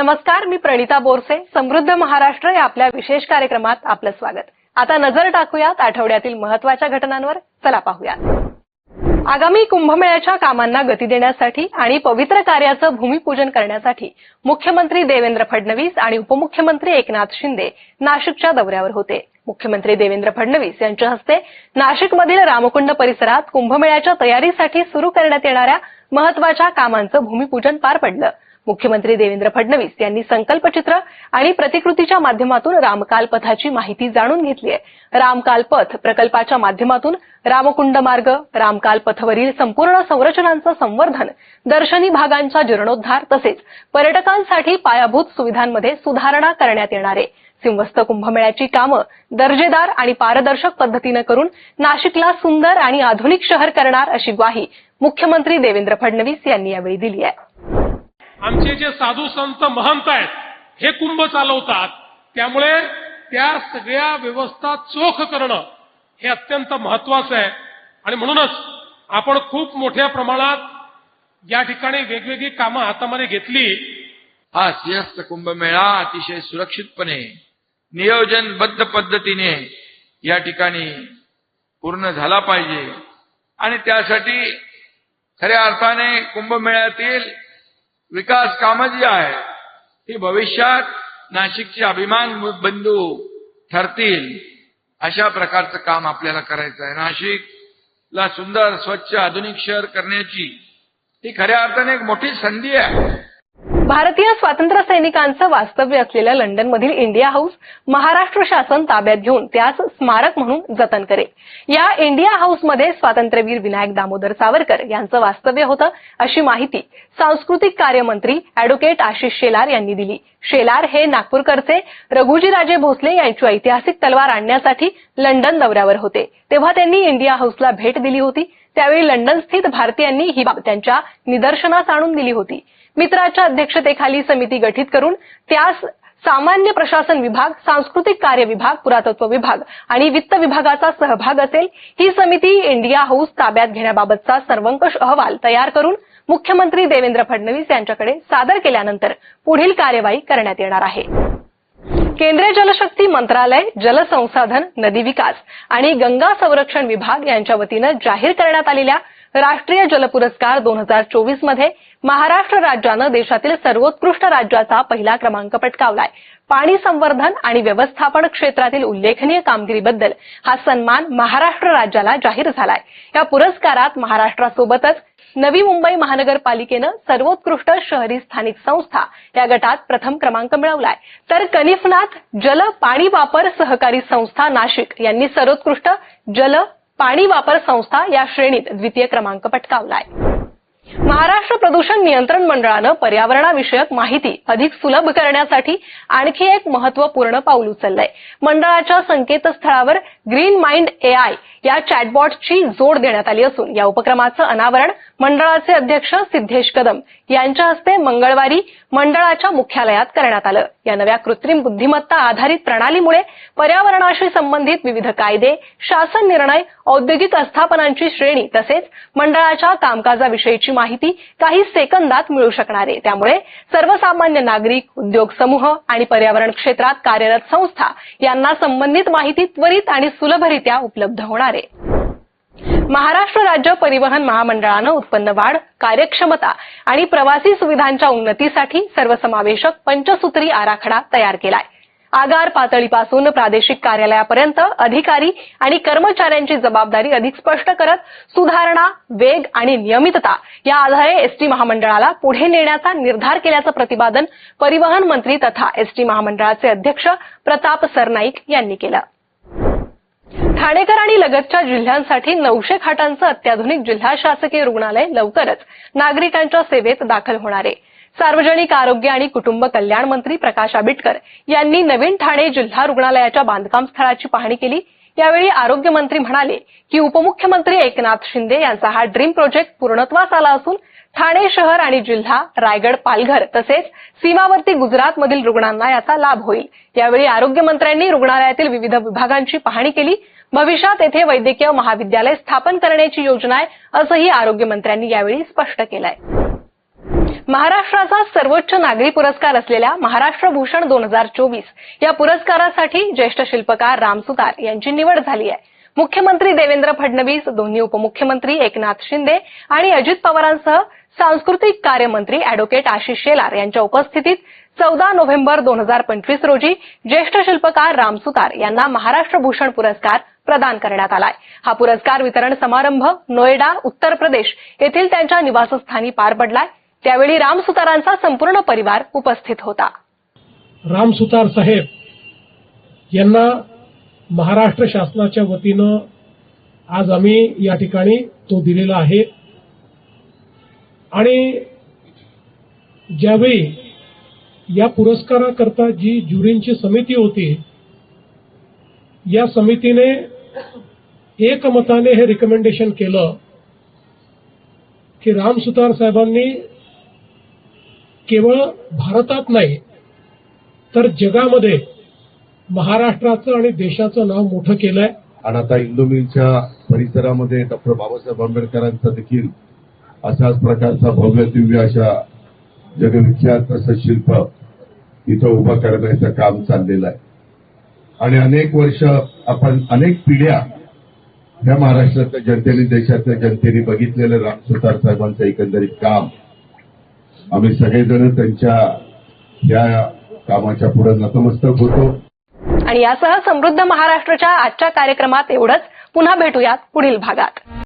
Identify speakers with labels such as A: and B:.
A: नमस्कार मी प्रणिता बोरसे समृद्ध महाराष्ट्र या आपल्या विशेष कार्यक्रमात आपलं स्वागत. आता नजर टाकूयात आठवड्यातील महत्त्वाच्या घटनांवर. चला पाहूयात. आगामी कुंभमेळ्याच्या कामांना गती देण्यासाठी आणि पवित्र कार्याचं भूमिपूजन करण्यासाठी मुख्यमंत्री देवेंद्र फडणवीस आणि उपमुख्यमंत्री एकनाथ शिंदे नाशिकच्या दौऱ्यावर होते. मुख्यमंत्री देवेंद्र फडणवीस यांच्या हस्ते नाशिकमधील रामकुंड परिसरात कुंभमेळ्याच्या तयारीसाठी सुरू करण्यात येणाऱ्या महत्त्वाच्या कामांचं भूमिपूजन पार पडलं. मुख्यमंत्री देवेंद्र फडणवीस यांनी संकल्पचित्र आणि प्रतिकृतीच्या माध्यमातून रामकाल पथाची माहिती जाणून घेतली आहे. रामकाल पथ प्रकल्पाच्या माध्यमातून रामकुंड मार्ग रामकाल पथवरील संपूर्ण संरचनांचं संवर्धन दर्शनी भागांचा जीर्णोद्धार तसेच पर्यटकांसाठी पायाभूत सुविधांमध्ये सुधारणा करण्यात येणार आहे. सिंहस्थ कुंभमेळ्याची कामं दर्जेदार आणि पारदर्शक पद्धतीनं करून नाशिकला सुंदर आणि आधुनिक शहर करणार अशी ग्वाही मुख्यमंत्री देवेंद्र फडणवीस यांनी यावेळी दिली आहे.
B: आमचे जे साधू संत महंत आहेत हे कुंभ चालवतात. त्यामुळे त्या सगळ्या व्यवस्था चोख करणं हे अत्यंत महत्वाचं आहे. आणि म्हणूनच आपण खूप मोठ्या प्रमाणात या ठिकाणी वेगवेगळी कामं हातामध्ये घेतली.
C: हा सिंहस्थ कुंभमेळा अतिशय सुरक्षितपणे नियोजनबद्ध पद्धतीने या ठिकाणी पूर्ण झाला पाहिजे. आणि त्यासाठी खऱ्या अर्थाने कुंभमेळ्यातील विकास कामं जी आहे ही भविष्यात नाशिकचे अभिमान बंधू ठरतील. अशा प्रकारचं काम आपल्याला करायचं आहे. नाशिकला सुंदर स्वच्छ आधुनिक शहर करण्याची ही खऱ्या अर्थाने एक मोठी संधी आहे.
A: भारतीय स्वातंत्र्य सैनिकांचं वास्तव्य असलेलं लंडनमधील इंडिया हाऊस महाराष्ट्र शासन ताब्यात घेऊन त्यास स्मारक म्हणून जतन करेल. या इंडिया हाऊसमध्ये स्वातंत्र्यवीर विनायक दामोदर सावरकर यांचं वास्तव्य होतं अशी माहिती सांस्कृतिक कार्यमंत्री अॅडव्होकेट आशिष शेलार यांनी दिली. शेलार हे नागपूरकरचे रघुजीराजे भोसले यांची ऐतिहासिक तलवार आणण्यासाठी लंडन दौऱ्यावर होते. तेव्हा त्यांनी इंडिया हाऊसला भेट दिली होती. त्यावेळी लंडन स्थित भारतीयांनी ही बाब त्यांच्या निदर्शनास आणून दिली होती. मित्राच्या अध्यक्षतेखाली समिती गठीत करून त्यास सामान्य प्रशासन विभाग सांस्कृतिक कार्य विभाग पुरातत्व विभाग आणि वित्त विभागाचा सहभाग असेल ही समिती इंडिया हाऊस ताब्यात घेण्याबाबतचा सर्वंकष अहवाल तयार करून मुख्यमंत्री देवेंद्र फडणवीस यांच्याकडे सादर केल्यानंतर पुढील कार्यवाही करण्यात येणार आहे. केंद्रीय जलशक्ती मंत्रालय जलसंसाधन नदी विकास आणि गंगा संरक्षण विभाग यांच्या वतीनं जाहीर करण्यात आलेल्या राष्ट्रीय जल पुरस्कार दोन हजार चोवीसमध्ये महाराष्ट्र राज्यानं देशातील सर्वोत्कृष्ट राज्याचा पहिला क्रमांक पटकावलाय. पाणी संवर्धन आणि व्यवस्थापन क्षेत्रातील उल्लेखनीय कामगिरीबद्दल हा सन्मान महाराष्ट्र राज्याला जाहीर झालाय. या पुरस्कारात महाराष्ट्रासोबतच नवी मुंबई महानगरपालिकेनं सर्वोत्कृष्ट शहरी स्थानिक संस्था या गटात प्रथम क्रमांक मिळवलाय. तर कनिफनाथ जल पाणी वापर सहकारी संस्था नाशिक यांनी सर्वोत्कृष्ट जल पाणी वापर संस्था या श्रेणीत द्वितीय क्रमांक पटकावलाय. महाराष्ट्र प्रदूषण नियंत्रण मंडळानं पर्यावरणाविषयक माहिती अधिक सुलभ करण्यासाठी आणखी एक महत्त्वपूर्ण पाऊल उचललंय. मंडळाच्या संकेतस्थळावर ग्रीन माइंड एआय या चॅटबॉटची जोड देण्यात आली असून या उपक्रमाचं अनावरण मंडळाचे अध्यक्ष सिद्धेश कदम यांच्या हस्ते मंगळवारी मंडळाच्या मुख्यालयात करण्यात आलं. या नव्या कृत्रिम बुद्धिमत्ता आधारित प्रणालीमुळे पर्यावरणाशी संबंधित विविध कायदे शासन निर्णय औद्योगिक आस्थापनांची श्रेणी तसेच मंडळाच्या कामकाजाविषयीची माहिती काही सेकंदात मिळू शकणार आहे. त्यामुळे सर्वसामान्य नागरिक उद्योग समूह आणि पर्यावरण क्षेत्रात कार्यरत संस्था यांना संबंधित माहिती त्वरित आणि सुलभरित्या उपलब्ध होणार आहे. महाराष्ट्र राज्य परिवहन महामंडळानं उत्पन्न वाढ कार्यक्षमता आणि प्रवासी सुविधांच्या उन्नतीसाठी सर्वसमावेशक पंचसूत्री आराखडा तयार केलाय. आगार पातळीपासून प्रादेशिक कार्यालयापर्यंत अधिकारी आणि कर्मचाऱ्यांची जबाबदारी अधिक स्पष्ट करत सुधारणा वेग आणि नियमितता या आधारे एसटी महामंडळाला पुढे नेण्याचा निर्धार केल्याचं प्रतिपादन परिवहन मंत्री तथा एसटी महामंडळाचे अध्यक्ष प्रताप सरनाईक यांनी केलं. ठाणेकर आणि लगतच्या जिल्ह्यांसाठी नऊशे खाटांचं अत्याधुनिक जिल्हा शासकीय रुग्णालय लवकरच नागरिकांच्या सेवेत दाखल होणार आहे. सार्वजनिक आरोग्य आणि कुटुंब कल्याण मंत्री प्रकाश आंबेडकर यांनी नवीन ठाणे जिल्हा रुग्णालयाच्या बांधकाम स्थळाची पाहणी केली. यावेळी आरोग्यमंत्री म्हणाले की उपमुख्यमंत्री एकनाथ शिंदे यांचा हा ड्रीम प्रोजेक्ट पूर्णत्वास आला असून ठाणे शहर आणि जिल्हा रायगड पालघर तसेच सीमावर्ती गुजरातमधील रुग्णांना याचा लाभ होईल. यावेळी आरोग्यमंत्र्यांनी रुग्णालयातील विविध विभागांची पाहणी केली. भविष्यात येथे वैद्यकीय महाविद्यालय स्थापन करण्याची योजना आहे असंही आरोग्यमंत्र्यांनी यावेळी स्पष्ट केलंय. महाराष्ट्राचा सर्वोच्च नागरी पुरस्कार असलेल्या महाराष्ट्र भूषण दोन हजार चोवीस या पुरस्कारासाठी ज्येष्ठ शिल्पकार राम सुतार यांची निवड झाली आहे. मुख्यमंत्री देवेंद्र फडणवीस दोन्ही उपमुख्यमंत्री एकनाथ शिंदे आणि अजित पवारांसह सांस्कृतिक कार्यमंत्री अॅडव्होकेट आशिष शेलार यांच्या उपस्थितीत चौदा नोव्हेंबर दोन हजार पंचवीस रोजी ज्येष्ठ शिल्पकार राम सुतार यांना महाराष्ट्र भूषण पुरस्कार प्रदान करण्यात आलाय. हा पुरस्कार वितरण समारंभ नोएडा उत्तर प्रदेश येथील त्यांच्या निवासस्थानी पार पडलाय. त्यावेळी रामसुतारांचा संपूर्ण परिवार उपस्थित होता.
D: रामसुतार साहेब यांना महाराष्ट्र शासनाच्या वतीनं आज आम्ही या ठिकाणी तो दिलेला आहे. आणि ज्यावेळी या पुरस्काराकरता जी ज्युरींची समिती होती या समितीने एकमताने हे रिकमेंडेशन केलं की राम सुतार साहेबांनी केवळ भारतात नाही तर जगामध्ये महाराष्ट्राचं आणि देशाचं नाव मोठं केलंय.
E: आणि आता इंदोमिलच्या परिसरामध्ये डॉक्टर बाबासाहेब आंबेडकरांचा देखील अशाच प्रकारचा भव्य दिव्य अशा जगविख्यात असं शिल्प इथं उभं करण्याचं काम चाललेलं आहे. आणि अनेक वर्ष आपण अनेक पिढ्या ह्या महाराष्ट्रातल्या जनतेने देशातल्या जनतेने बघितलेलं राम सुतार साहेबांचं एकंदरीत काम आम्ही सगळेजण त्यांच्या या कामाच्या पुढे नतमस्तक होतो.
A: आणि यासह समृद्ध महाराष्ट्राच्या आजच्या कार्यक्रमात एवढंच. पुन्हा भेटूयात पुढील भागात.